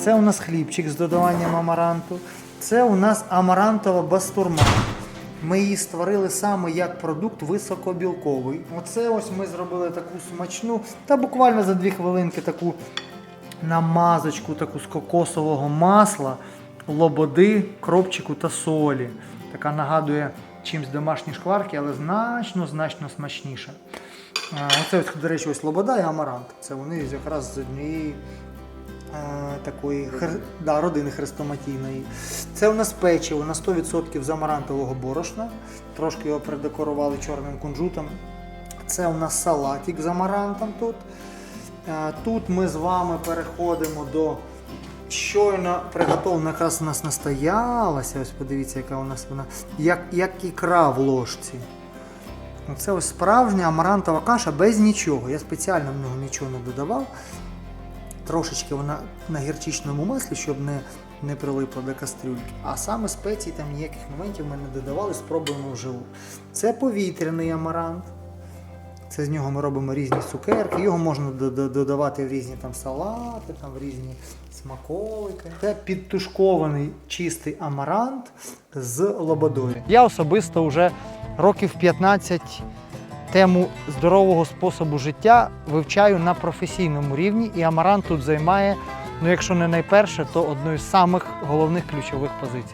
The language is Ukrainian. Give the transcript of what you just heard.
Це у нас хлібчик з додаванням амаранту. Це у нас амарантова бастурма. Ми її створили саме як продукт високобілковий. Оце ось ми зробили таку смачну, та буквально за дві хвилинки таку намазочку таку з кокосового масла, лободи, кропчику та солі. Така нагадує чимсь домашні шкварки, але значно, значно смачніше. А, Оце, до речі, ось лобода і амарант. Це вони якраз з однієї е, такої хр... да, родини хрестоматійної. Це у нас печиво на 100% з амарантового борошна. Трошки його придекорували чорним кунжутом. Це у нас салатик з амарантом тут. Е, Тут ми з вами переходимо до щойно приготовлена, якраз у нас настоялася. Ось подивіться, яка у нас вона, як, як ікра в ложці. Це ось справжня амарантова каша без нічого. Я спеціально в нього нічого не додавав. Трошечки вона на гірчичному маслі, щоб не, не прилипла до кастрюльки. А саме спецій там ніяких моментів ми не додавали, спробуємо вживу. Це повітряний амарант. Це з нього ми робимо різні цукерки. Його можна до- до- додавати в різні там салати, там в різні смаколики. Це підтушкований чистий амарант з лободою. Я особисто вже років 15 тему здорового способу життя вивчаю на професійному рівні, і амарант тут займає, ну якщо не найперше, то одну із самих головних ключових позицій.